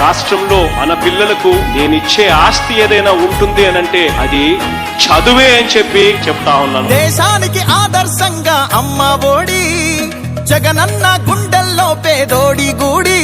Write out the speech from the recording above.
రాష్ట్రంలో మన పిల్లలకు నేనిచ్చే ఆస్తి ఏదైనా ఉంటుంది అని అంటే అది చదువే అని చెప్పి చెప్తా ఉన్నాను. దేశానికి ఆదర్శంగా అమ్మ ఒడి జగనన్న గుండెల్లో పేదోడి గూడి.